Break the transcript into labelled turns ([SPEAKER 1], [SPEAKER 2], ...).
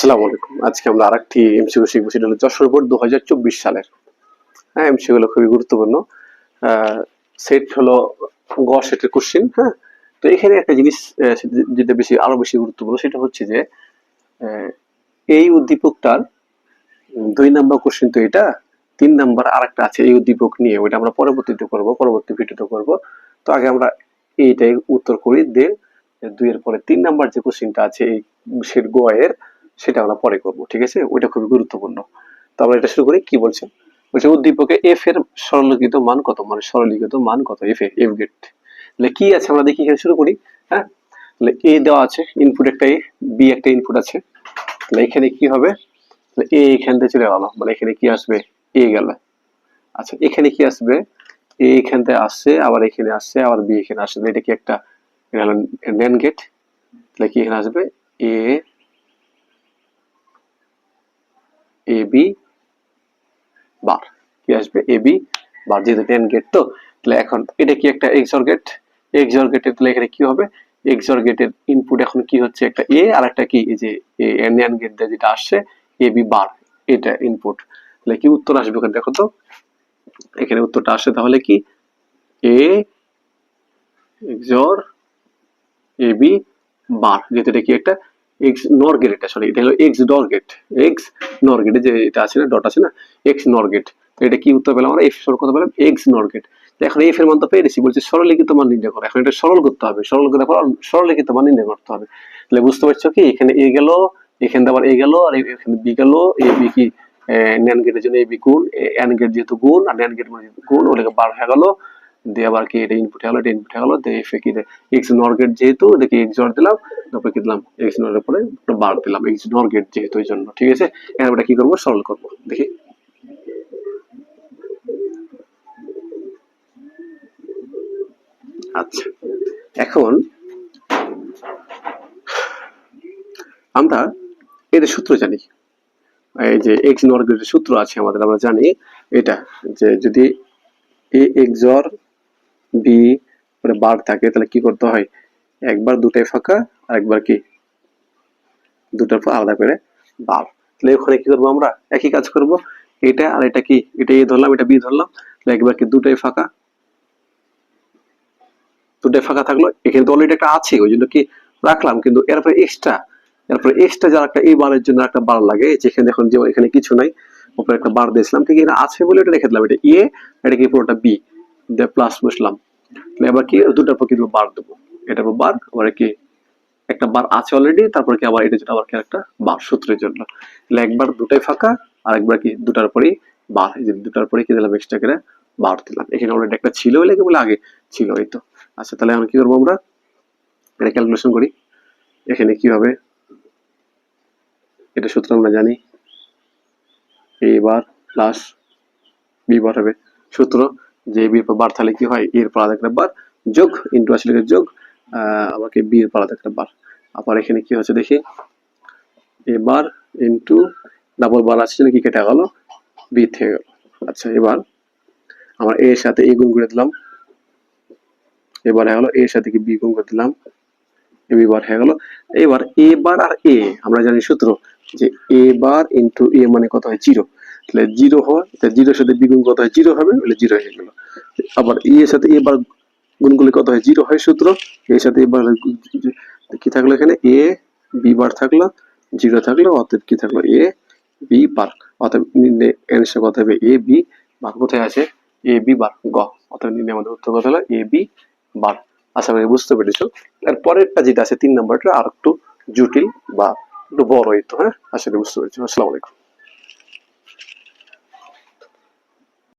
[SPEAKER 1] আসসালামু আলাইকুম। আজকে আমরা আরেকটি এমসিকিউ শিখব, সেটা হলো যশোর বোর্ড দু হাজার চব্বিশ সালের। হ্যাঁ এমসিকিউ গুলো খুবই গুরুত্বপূর্ণ। সেট হলো গ সেটের কোশ্চেন হ্যাঁ? তো এখানে একটা জিনিস যেটা বেশি, আরও বেশি গুরুত্বপূর্ণ, সেটা হচ্ছে যে এই উদ্দীপকটার দুই নাম্বার কোশ্চেন তো এটা, তিন নাম্বার আরেকটা আছে এই উদ্দীপক নিয়ে, ওইটা আমরা পরবর্তীতে করব, পরবর্তী ভিডিওতে করব। তো আগে আমরা এইটাই উত্তর করি দেন দুইয়ের পরে তিন নাম্বার যে কোশ্চেনটা আছে, এই সেট গ এর সেটা আমরা পরে করব, ঠিক আছে? ওইটা খুবই গুরুত্বপূর্ণ। তো আমরা এটা শুরু করি, কি বলছে বলছে, উদ্দীপকে এফ এর সরলীকৃত মান কত? মানে সরলীকৃত মান কত? এফ এ এফ গেট তাহলে কি আছে আমরা দেখি এখানে শুরু করি হ্যাঁ? তাহলে এ দেওয়া আছে ইনপুট একটা এ বি একটা ইনপুট আছে। তাহলে এখানে কি হবে? তাহলে এ এখান থেকে চলে গেল মানে এখানে কি আসবে? এ গেল। আচ্ছা এখানে কি আসবে? এ এখান থেকে আসছে, আবার এখানে আসছে, আবার বি এখানে আসবে এটা কি একটা? এটা হলো গেট তাহলে কি এখানে আসবে? এ এ বি বার কি আসবে এ বি বার যেহেতু ন্যান গেট তো তাহলে এখন এটা কি একটা এক্সর গেট এক্সর গেটের তাহলে এখানে কি হবে? এক্সর গেটের ইনপুট এখন কি হচ্ছে? একটা এ আর একটা কি? এই যে ন্যান গেট দিয়ে যেটা আসছে এ বি বার এটা ইনপুট তাহলে কি উত্তর আসবে ওখানে? দেখো তো, এখানে উত্তরটা আসে তাহলে কি? এ এক্সর এ বি বার যেহেতু এটা কি একটা এক্স নর গেট এটা সরি এটা হলো এক্স ডর গেট এক্স নর গেট যে এটা আছে না ডট আছে না এক্স নর গেট এটা কি উত্তর পেলাম আমরা? এফ কথা এক্স নর গেট এখন এফ এর মান তো বলছে মান নির্ণয় করো। এখন এটা সরল করতে হবে। সরল করে পর সরলীকৃত মান নির্ণয় করতে হবে। তাহলে বুঝতে পারছ কি? এখানে এ গেল, এখানে আবার এ গেল, আর এখানে বি গেল এ বি কি? ন্যান গেটের জন্য এ বি গুণ এন গেট যেহেতু গুণ, আর ন্যান গেট মানে গুণ, ওটাকে বার হয়ে গেল। দিয়ে আবার কি এটা ইনপুট হলো, এটা ইনপুট গেল দিয়ে এফ কি এক্স নর গেট যেহেতু এটাকে এক্স জোর দিলাম, তারপরে কি দিলাম? এক্স নর এর পরে বার দিলাম। এক্স নর গেট যেহেতু এই জন্য, ঠিক আছে? এবার এটা কি করব? সরল করব। দেখি। আচ্ছা। এখন আমরা এদের সূত্র জানি। এই যে এক্স নর সূত্র আছে আমাদের, আমরা জানি এটা, যে যদি এ এক্স অর বি পরে বার থাকে, তাহলে কি করতে হয়? একবার দুটাই ফাঁকা আর একবার কি? দুটার পর আলাদা করে বার তাহলে ওখানে কি করব আমরা? একই কাজ করব। এটা আর এটা কি? এটা এ ধরলাম, এটা বি ধরলাম। তাহলে একবার কি দুটাই ফাঁকা? দুটাই ফাঁকা থাকল। এখানে তো অলরেডি একটা আছে, ওই জন্য কি রাখলাম, কিন্তু এরপরে এক্সট্রা এরপরে এক্সট্রা যার একটা এই বারের জন্য একটা বার লাগে, যেখানে দেখুন যে এখানে কিছু নাই, উপরে একটা বার দিয়েছিলাম, ঠিক এটা আছে বলে এটা রেখে দিলাম, এটা এ এটা কি পুরোটা বি দিয়ে প্লাস বসলাম। তাহলে এবার কি? দুটার পর কি দেবো? বার দেবো। এটা বার আবার কি একটা বার আছে অলরেডি তারপরে কি আবার এটা জন্য আবার কি একটা বার সূত্রের জন্য। তাহলে একবার দুটাই ফাঁকা, আর একবার কি দুটার পরেই বার এই যে দুটার পরে কি দিলাম এক্সট্রা করে বার দিলাম। এখানে অলরেডি একটা ছিল লেগে বলে? আগে ছিল, এই তো। আচ্ছা তাহলে এখন কি করব আমরা? এটা ক্যালকুলেশন করি। এখানে কি হবে এটা সূত্র আমরা জানি। এ বার প্লাস বি বার হবে সূত্র। যে বি বার তাহলে কি হয়? এর পর আলাদা একটা বার যোগ ইন্টু আসলে যোগ? আমাকে বি এর পর আলাদা একটা বার আবার এখানে কি হচ্ছে দেখি? এ বার ইন্টু ডাবল বার আছে কি কেটে গেল? বি থেকে গেল। আচ্ছা এবার আমার এর সাথে এ গুণ করে দিলাম। এবার হলো এর সাথে কি বি গুণ করে দিলাম? এ বি বার হয়ে গেল। এবার এ বার আর এ, আমরা জানি সূত্র যে এ বার ইন্টু এ মানে কত হয়? জিরো তাহলে জিরো হয় জিরোর সাথে বি গুণ কত হয়? জিরো হবে বলে জিরো হয়ে গেল। আবার এ এর সাথে এ বার গুণ করলে কত হয়? জিরো হয় সূত্র। এর সাথে এ বার কি থাকল এখানে? এ বি বার থাকল জিরো থাকল, অতএব কি থাকল? A B bar. অতএব অ্যান্সার কত হবে এ বি বার। কোথায় আছে? A B bar. গ। অতএব নির্ণয় আমাদের উত্তর কত হলো এ বি বার। আশা করি বুঝতে পেরেছ। এর পরেরটা যেটা আছে, তিন নম্বরটা আর একটু জটিল বা একটু বড় হইতো হ্যাঁ? আশা করি বুঝতে পেরেছ। আসসালামু আলাইকুম।